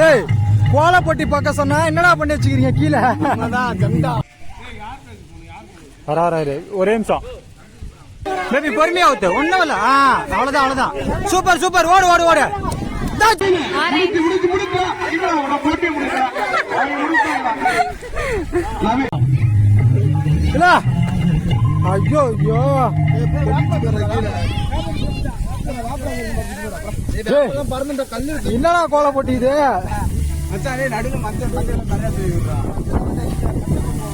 டேய் கோலப்பட்டி பக்கம் சொன்னா என்னடா பண்ணி வச்சுக்கிறீங்க? கீழே. பரவாயில்ல ஒரே நிமிஷம். பேபி பொறுமையா ஊத்து. ஒண்ணும் இல்ல. ஆ அவ்வளவுதான் அவ்வளவுதான். Super super. ஓடு ஓடு ஓடு. ஐயோ ஐயோ. டேய், என்னடா கோலப்பட்டி இது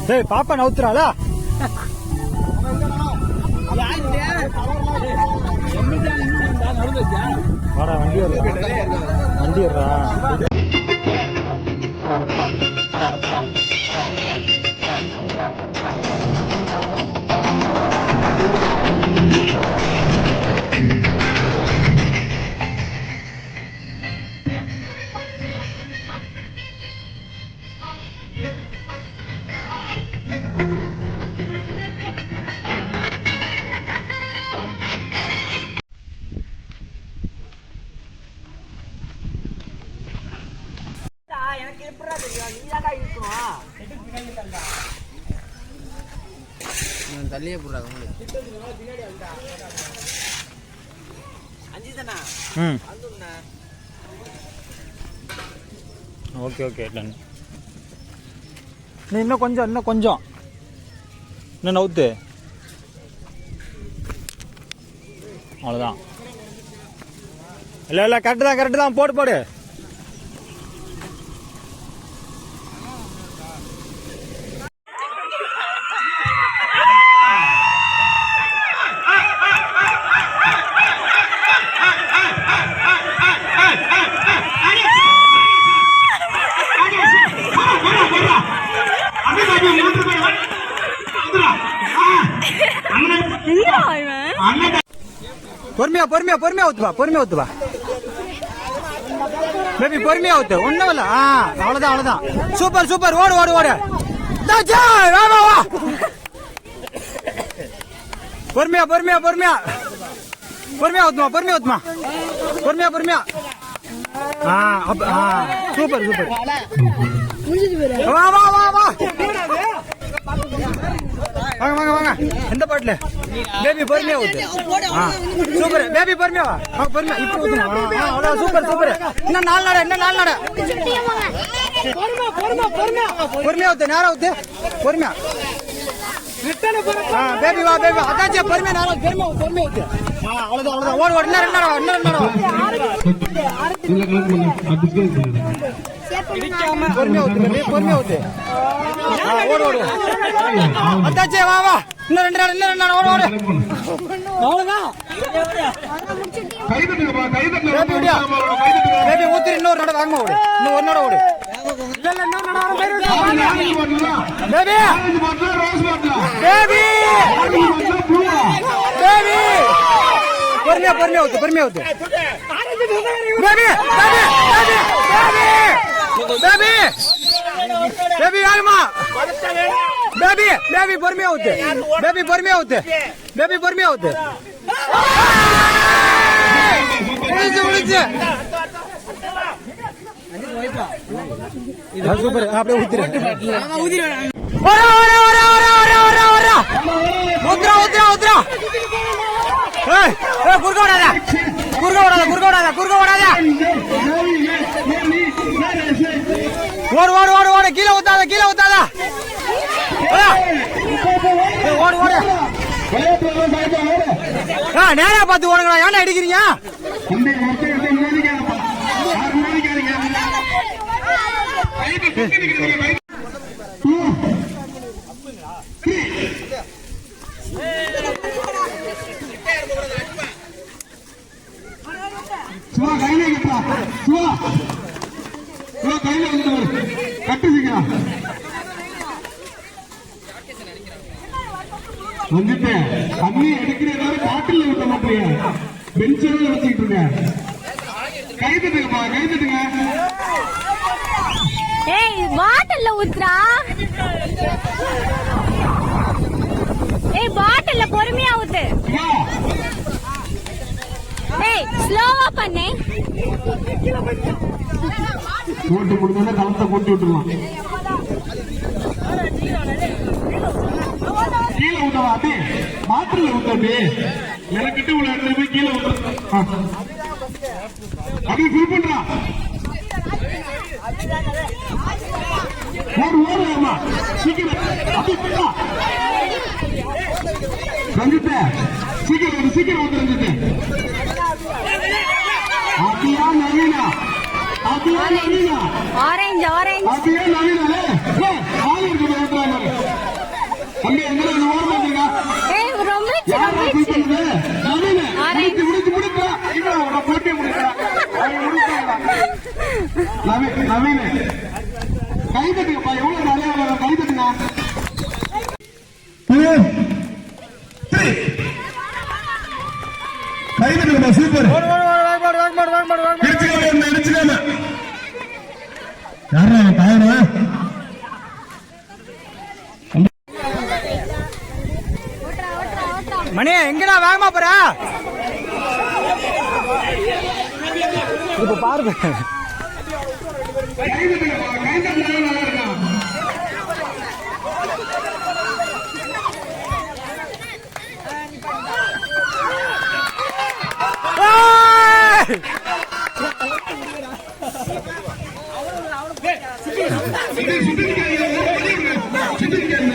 டேய் பாப்பா நவுத்துறாளா? வாடா வண்டி வருதா வண்டி வருதா தள்ளியே போடுறாங்க உங்களுக்கு. ம். ஓகே ஓகே டன் நீ இன்னும் கொஞ்சம் இன்னும் கொஞ்சம். இன்னும் நவுத்து? அவ்வளோதான் இல்லை இல்லை கரெக்டு தான் கரெக்டு தான். போடு போடு. பொறுமையா பொறுமையா பொறுமையா ஊத்துவா பொறுமையா ஊத்துவா பேபி பொறுமையா ஊத்து. ஒண்ணும் இல்ல. அவ்வளவுதான் அவ்வளவுதான். சூப்பர் சூப்பர் ஓடு ஓடு ஓடு. பொறுமையா பொறுமையா பொறுமையா. பொறுமையா ஊத்துமா பொறுமையா ஊத்துமா. பொறுமையா பொறுமையா. சூப்பர் சூப்பர் வா வா வா வா. வாங்க வாங்க வாங்க. எந்த பாட்டுல? பேபி பொறுமையா ஊத்து. சூப்பர். பேபி பொறுமையா வா. ஆ, பொறுமையா. இப்போ ஆ, அவ்வளவு சூப்பர் சூப்பர். இன்னும் நாலு நட இன்னும் நாலு நட. பொறுமையா ஊத்து நேரா ஊத்து. பொறுமையா. ஆ பேபி வா பேபி அதாச்சே பொறுமையா நேரா ஊத்து, பொறுமையா பொறுமையா ஊத்து. ஆ அவ்வளவுதான் அவ்வளவுதான். ஓடு ஓடு இன்னும் ரெண்டு நட வா, இன்னும் ரெண்டு நட வா. பொறுமையா ஊத்து பொறுமையா ஊத்து. ஓடு ஓடு. அத்தாச்சே வா வா. இன்னும் ரெண்டு நாள் இன்னும் ரெண்டு நாள். ஓடு ஓடு. அவ்வளவுதான். இன்னொரு நட வாங்க ஓடு. இன்னும் ஒரு நட ஓடு. பேபி பேபி பேபி பொறுமையா பொறுமையா ஊத்து பொறுமையா ஊத்து பேபி பேபி பேபி! பேபி யாருமா பேபி பேபி பொறுமையா ஊத்து. பேபி பொறுமையா ஊத்து. பேபி பொறுமையா ஊத்து. முடிஞ்சு முடிஞ்சு சூப்பர் அப்படியே ஊத்துரு. வரா வரா வரா வரா வரா வரா வரா ஊத்துறா. ஏய் ஏய் குறுக்க விடாத. குறுக்க விடாத குறுக்க விடாத குறுக்க விடாத. ஓடு ஓடு ஓடு ஓடு. கீழே ஊத்தாத கீழே ஊத்தாத. ஓடு ஓடு. ஆ நேரா பார்த்து ஓடுங்களா ஏன்டா அடிக்கிறீங்க கையில வந்து கட்டு சீக்கிரம் வந்துட்டு. தண்ணி எடுக்கிற எல்லாரும் பாட்டில் ஊத்த மாட்டீங்க பெஞ்சில் வச்சுக்கிட்டு இருங்க கை தட்டுங்கப்பா கை தட்டுங்க. பாட்டில ஊத்துறா. ஏய் பாட்டில பொறுமையா ஊத்து. ஏய் ஸ்லோவா பண்ணு. போட்டு முடிஞ்சோட களத்தை போட்டு விட்டுலாம் கீழே ஊத்தவா அப்படி மாத்திரையில ஊத்த அப்படி எனக்கிட்ட உள்ள இடத்துல போய் கீழே ஊத்த. அப்படி ஃபுல் பண்றா. ஒரு ஓடு அம்மா சீக்கிரம். அப்படி பண்ணா ரஞ்சித்த சீக்கிரம் ஊத்து, சீக்கிரம் வந்து ரஞ்சித்த. ஆரஞ்சு ஆரஞ்சு அப்படியே நவீனாலே ஆள் இருக்கு தம்பி எங்க ஓரமா ரொம்பிச்சு குளிக்கிறது? நவீனு, ஆரஞ்சு. முடிச்சு, முடிச்சு, முடிச்சுடா. இங்க வா, உன்னை போட்டி முடிச்சாங்களா? நவீன், நவீனு. கை தட்டுங்கப்பா, எவ்வளவு நிறைய வரும், சூப்பர் இடிச்சுக்காம. யாரா தாயனா? மணி எங்கடா வேகமா போற இப்ப பாருங்க கை தட்டுங்கப்பா, கை தட்டுனா நல்லா இருக்கும். ஏய்! இது சுத்திருக்காங்க, சுத்திருக்காங்க.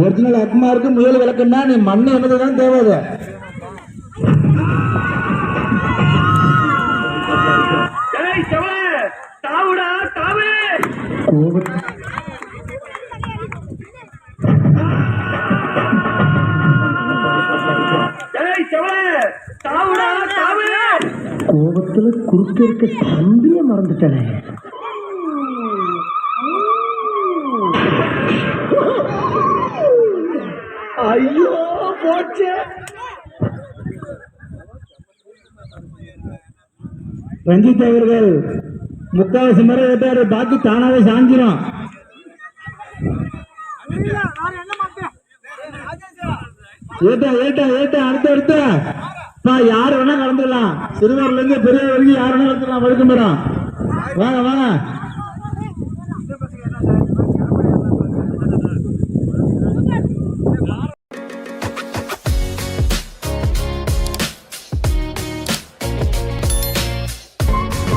ஒரிஜினல் அக்மாருக்கு முயல் விளக்குன்னா நீ மண்ணு என்னது தான் தேவை! அது. கோப- கோபத்துல குறுக்க இருக்க தம்பிய மறந்துட்டனே. ஐயோ போச்சே. ரஞ்சித் அவர்கள் முக்காவாசி முறை ஏற்றாரு. பாக்கி தானாவே சாஞ்சிரும். ஏட்டா ஏட்டா ஏட்டா அடுத்த அடுத்த. யாரு யார் வேணா கலந்துக்கலாம் சிறுவர்ல இருந்து பெரியவர் வரைக்கும் யார் வேணா கலந்துக்கலாம் வழுக்க மரம் வாங்க வாங்க.